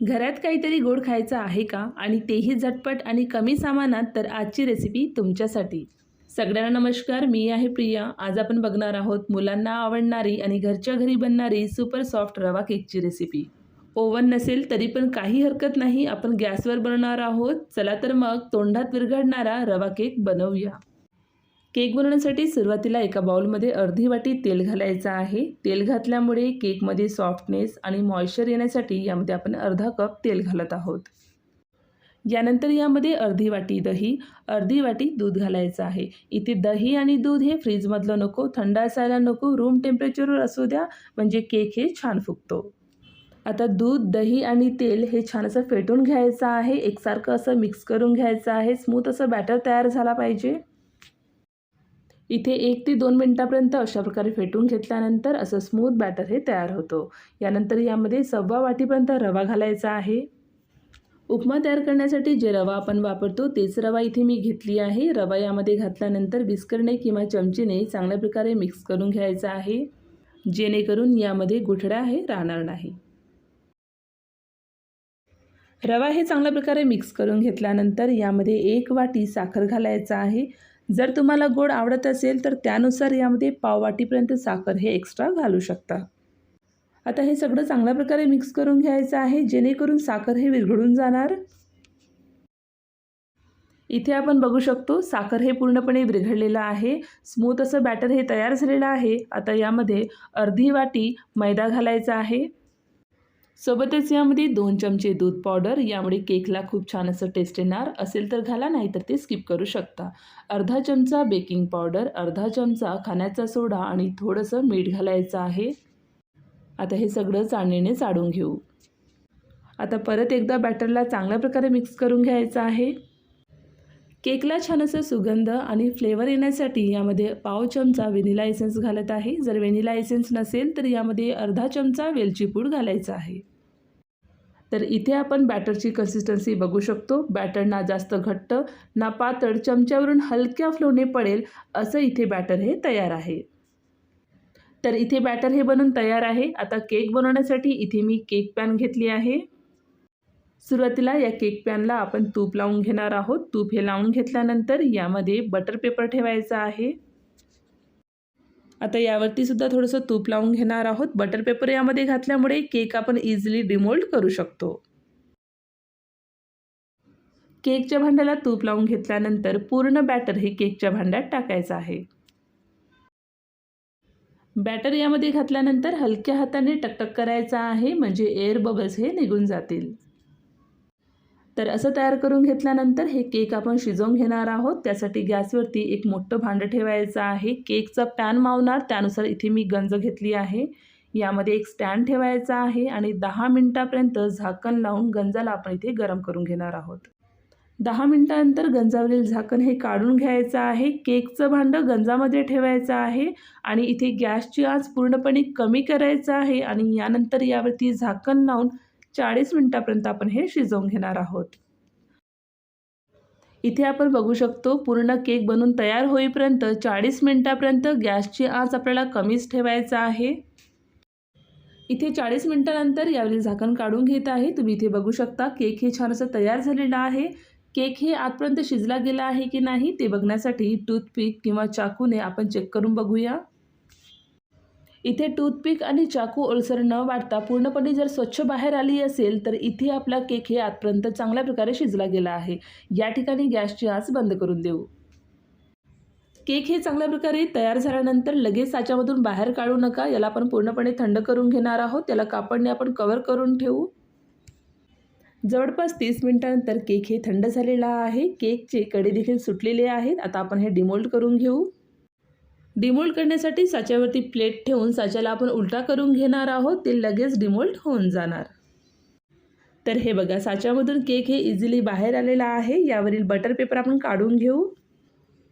घरात काहीतरी गोड खायचं आहे का? आणि तेही झटपट आणि कमी सामानात तर आजची रेसिपी तुमच्यासाठी. सगळ्यांना नमस्कार मी आहे प्रिया. आज आपण बघणार आहोत मुलांना आवडणारी आणि घरच्या घरी बनणारी सुपर सॉफ्ट रवा केकची रेसिपी ओव्हन नसेल तरी पण काही हरकत नाही आपण गॅसवर बनवणार आहोत. चला तर मग तोंडात विरघडणारा रवा केक बनवूया. केक बनवण्यासाठी सुरुवातीला एका बाउलमध्ये अर्धी वाटी तेल घालायचं आहे. तेल घातल्यामुळे केकमध्ये सॉफ्टनेस आणि मॉइश्चर येण्यासाठी यामध्ये आपण अर्धा कप तेल घालत आहोत. यानंतर यामध्ये अर्धी वाटी दही अर्धी वाटी दूध घालायचं आहे. इथे दही आणि दूध हे फ्रीजमधलं नको थंड असायला नको रूम टेम्परेचरवर असू द्या म्हणजे केक हे छान फुगतो. आता दूध दही आणि तेल हे छान असं फेटून घ्यायचं आहे. एकसारखं असं मिक्स करून घ्यायचं आहे. स्मूथ असं बॅटर तयार झाला पाहिजे. इथे एक ते दोन मिनटापर्यंत अशा प्रकारे फेटून घेतल्यानंतर असं स्मूथ बॅटर हे तयार होतो. यानंतर यामध्ये सव्वा वाटीपर्यंत रवा घालायचा आहे. उपमा तयार करण्यासाठी जे रवा आपण वापरतो तेच रवा इथे मी घेतली आहे. रवा यामध्ये घातल्यानंतर विस्करणे किंवा चमचीने चांगल्या प्रकारे मिक्स करून घ्यायचा आहे. जेणेकरून यामध्ये गुठड्या हे राहणार नाही. रवा हे चांगल्या प्रकारे मिक्स करून घेतल्यानंतर यामध्ये एक वाटी साखर घालायचा आहे. जर तुम्हाला गोड आवडत असेल तर त्यानुसार यामध्ये पाववाटीपर्यंत साखर हे एक्स्ट्रा घालू शकता. आता हे सगळं चांगल्या प्रकारे मिक्स करून घ्यायचं आहे जेणेकरून साखर हे विरघळून जाणार. इथे आपण बघू शकतो साखर हे पूर्णपणे विरघळलेलं आहे. स्मूथ असं बॅटर हे तयार झालेलं आहे. आता यामध्ये अर्धी वाटी मैदा घालायचा आहे. सोबतच यामध्ये दोन चमचे दूध पावडर यामुळे केकला खूप छान असं टेस्ट येणार. असेल तर घाला नाही तर ते स्किप करू शकता. अर्धा चमचा बेकिंग पावडर अर्धा चमचा खाण्याचा सोडा आणि थोडंसं मीठ घालायचं आहे. आता हे सगळं चाळणीने चाळून घेऊ. आता परत एकदा बॅटरला चांगल्या प्रकारे मिक्स करून घ्यायचं आहे. केकला छान असं सुगंध आणि फ्लेवर येण्यासाठी यामध्ये पाव चमचा व्हेनिला एसेन्स घालत आहे. जर व्हेनिला एसेन्स नसेल तर यामध्ये अर्धा चमचा वेलची पूड घालायचा आहे. तर इथे आपण बॅटरची कन्सिस्टन्सी बघू शकतो. बॅटर ना जास्त घट्ट ना पातळ चमच्यावरून हलक्या फ्लोने पडेल असं इथे बॅटर हे तयार आहे. तर इथे बॅटर हे बनून तयार आहे. आता केक बनवण्यासाठी इथे मी केक पॅन घेतली आहे. सुरुवातीला या केक पॅनला आपण तूप लावून घेणार आहोत. तूप हे लावून घेतल्यानंतर यामध्ये बटर पेपर ठेवायचा आहे. आता यावरती सुद्धा थोडंसं तूप लावून घेणार आहोत. बटर पेपर यामध्ये घातल्यामुळे केक आपण इझिली डिमोल्ड करू शकतो. केकच्या भांड्याला तूप लावून घेतल्यानंतर पूर्ण बॅटर हे केकच्या भांड्यात टाकायचं आहे. बॅटर यामध्ये घातल्यानंतर हलक्या हाताने टकटक करायचा आहे म्हणजे एअर बबल्स हे निघून जातील. तर असं तयार करून घेतल्यानंतर हे केक आपण शिजवून घेणार आहोत. त्यासाठी गॅसवरती एक मोठं भांडं ठेवायचं आहे. केकचा पॅन मावणार त्यानुसार इथे मी गंज घेतली आहे. यामध्ये एक स्टँड ठेवायचा आहे आणि दहा मिनटापर्यंत झाकण लावून गंजाला आपण इथे गरम करून घेणार आहोत. दहा मिनटानंतर गंजावरील झाकण हे काढून घ्यायचं आहे. केकचं भांडं गंजामध्ये ठेवायचं आहे आणि इथे गॅसची आच पूर्णपणे कमी करायचं आहे आणि यानंतर यावरती झाकण लावून चाळीस मिनटापर्यंत आपण हे शिजवून घेणार आहोत. इथे आपण बघू शकतो पूर्ण केक बनून तयार होईपर्यंत चाळीस मिनटापर्यंत गॅसची आच आपल्याला कमीच ठेवायचा आहे. इथे चाळीस मिनटानंतर यावेळी झाकण काढून घेत आहे. तुम्ही इथे बघू शकता केक हे छान असं तयार झालेलं आहे. केक हे आतपर्यंत शिजला गेला आहे की नाही ते बघण्यासाठी टूथपिक किंवा चाकूने आपण चेक करून बघूया. इथे टूथपिक आणि चाकू ओलसर न वाटता पूर्णपणे जर स्वच्छ बाहेर आली असेल तर इथे आपला केक हे आतपर्यंत चांगल्या प्रकारे शिजला गेला आहे. या ठिकाणी गॅसची आच बंद करून देऊ. केक हे चांगल्या प्रकारे तयार झाल्यानंतर लगेच साच्यामधून बाहेर काढू नका. याला आपण पूर्णपणे थंड करून घेणार आहोत. त्याला कापडने आपण कवर करून ठेवू. जवळपास तीस मिनिटानंतर केक हे थंड झालेला आहे. केकचे कडे देखील सुटलेले आहेत. आता आपण हे डिमोल्ड करून घेऊ. डिमोल्ड करण्यासाठी साच्यावरती प्लेट ठेवून साच्याला आपण उलटा करून घेणार आहोत ते लगेच डिमोल्ड होऊन जाणार. तर हे बघा साच्यामधून केक हे इझिली बाहेर आलेला आहे. यावरील बटर पेपर आपण काढून घेऊ.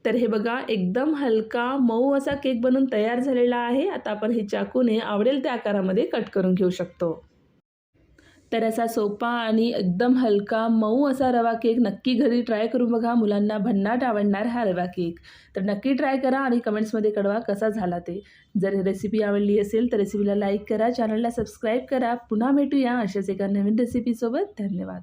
तर हे बघा एकदम हलका मऊ असा केक बनून तयार झालेला आहे. आता आपण हे चाकूने आवडेल त्या आकारामध्ये कट करून घेऊ शकतो. तर असा सोपा आणि एकदम हलका मऊ असा रवा केक नक्की घरी ट्राय करून बघा. मुलांना भन्नाट आवडणार हा रवा केक. तर नक्की ट्राय करा आणि कमेंट्समध्ये कळवा कसा झाला ते. जर रेसिपी आवडली असेल तर रेसिपीला लाईक करा. चॅनलला सबस्क्राईब करा. पुन्हा भेटूया अशाच एका नवीन रेसिपीसोबत धन्यवाद.